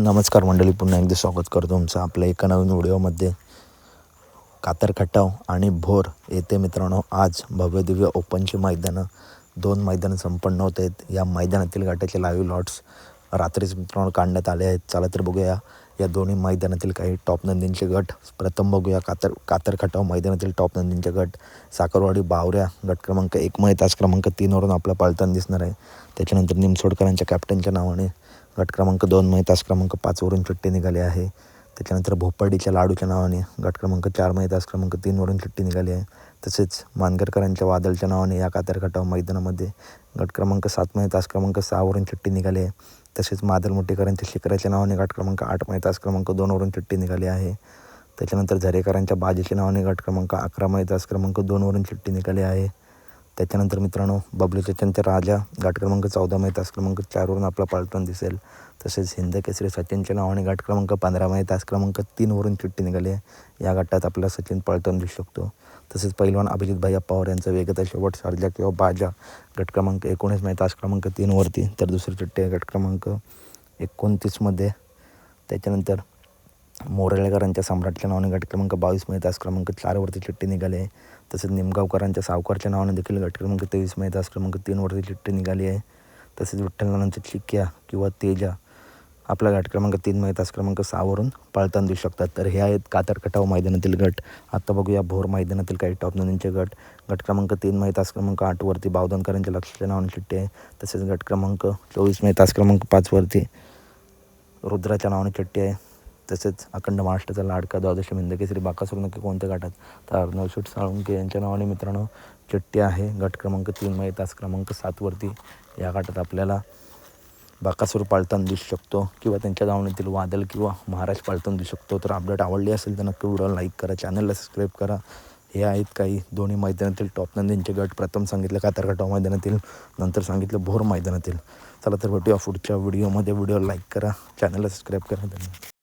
नमस्कार मंडळी पुन्हा एकदा स्वागत करतो तुमचं आपल्या एका नवीन व्हिडिओमध्ये. कातर खटाव आणि भोर येथे मित्रांनो आज भव्यदिव्य ओपनची मैदानं दोन मैदानं संपन्न होत आहेत. या मैदानातील गटाचे लाईव्ह लॉट्स रात्रीच मित्रांनो काढण्यात आले आहेत. चला तर बघूया या दोन्ही मैदानातील काही टॉप नंदींचे गट. प्रथम बघूया कातर कातर खटाव मैदानातील टॉप नंदींचे गट. साखरवाडी बावऱ्या गट क्रमांक एकमध्ये तास क्रमांक तीनवरून आपला पाळताना दिसणार आहे. त्याच्यानंतर निमसोडकरांच्या कॅप्टनच्या नावाने गट क्रमांक दोनमध्ये तास क्रमांक पाचवरून सुट्टी निघाली आहे. त्याच्यानंतर भोपाडीच्या लाडूच्या नावाने गट क्रमांक चारमध्ये तास क्रमांक तीनवरून सुट्टी निघाली आहे. तसेच मानगरकरांच्या वादळच्या नावाने या कातर खटाव मैदानामध्ये गट क्रमांक सातमध्ये तास क्रमांक सहावरून चुट्टी निघाली आहे. तसेच मादल मोठेकरांच्या शिखराच्या नावाने गट क्रमांक आठमध्ये तास क्रमांक दोनवरून सुट्टी निघाली आहे. त्याच्यानंतर झरेकरांच्या बाजीच्या नावाने गट क्रमांक अकरामध्ये तास क्रमांक दोनवरून सुट्टी निघाली आहे. त्याच्यानंतर मित्रांनो बबलूच्या चचनच्या राजा घाट क्रमांक चौदामध्ये तास क्रमांक चारवरून आपला पालटून दिसेल. तसेच हिंद केसरी सचिनच्या नावाने घाट क्रमांक पंधरामध्ये तास क्रमांक तीनवरून चिठ्ठी निघाली आहे. या गटात आपला सचिन पळताना दिसू शकतो. तसेच पहिलवान अभिजित भैया पवार यांचा वेगता शेवट सारजा किंवा बाजा गट क्रमांक एकोणीसमध्ये तास क्रमांक तीनवरती तर दुसरी चिठ्ठी आहे गट क्रमांक एकोणतीसमध्ये त्याच्यानंतर मोरळेकरांच्या सम्राटच्या नावाने गट क्रमांक बावीसमध्ये तास क्रमांक चारवरती चिठ्ठी निघाली आहे. तसेच निमगावकरांच्या सावकारच्या नावाने देखील गट क्रमांक तेवीसमध्ये तास क्रमांक तीनवरती चिठ्ठी निघाली आहे. तसेच विठ्ठलनानांच्या चिक्क्या किंवा तेजा आपला गट क्रमांक तीनमध्ये तास क्रमांक सहावरून पळताना देऊ शकतात. तर हे आहेत कातर खटाव मैदानातील गट. आत्ता बघूया भोर मैदानातील काही टॉप नोंदींचे गट. गट क्रमांक तीनमध्ये तास क्रमांक आठवरती बावधनकरांच्या लक्षाच्या नावाने चिठ्ठी आहे. तसेच गट क्रमांक चोवीसमध्ये तास क्रमांक पाचवरती रुद्राच्या नावाने चिठ्ठी आहे. तसेच अखंड महाराष्ट्राचा लाडका द्वादश मिंदकेसरी बाकासूर नक्की कोणत्या गटात? तर अर्नवशूट साळुंके यांच्या नावाने मित्रांनो चिठ्ठी आहे. गट क्रमांक तीनमध्ये तास क्रमांक सातवरती या गटात आपल्याला बाकासूर पाळताना दिसू शकतो किंवा त्यांच्या धावणीतील वादल किंवा महाराज पाळताना दिसू शकतो. तर अपडेट आवडली असेल तर नक्की व्हिडिओला लाईक करा चॅनलला सबस्क्राईब करा. हे आहेत काही दोन्ही मैदानातील टॉप नंदींचे गट. प्रथम सांगितलं कातरखटाव मैदानातील नंतर सांगितलं भोर मैदानातील. चला तर भेटूया पुढच्या व्हिडिओमध्ये व्हिडिओ लाईक करा चॅनलला सबस्क्राईब करा. धन्यवाद.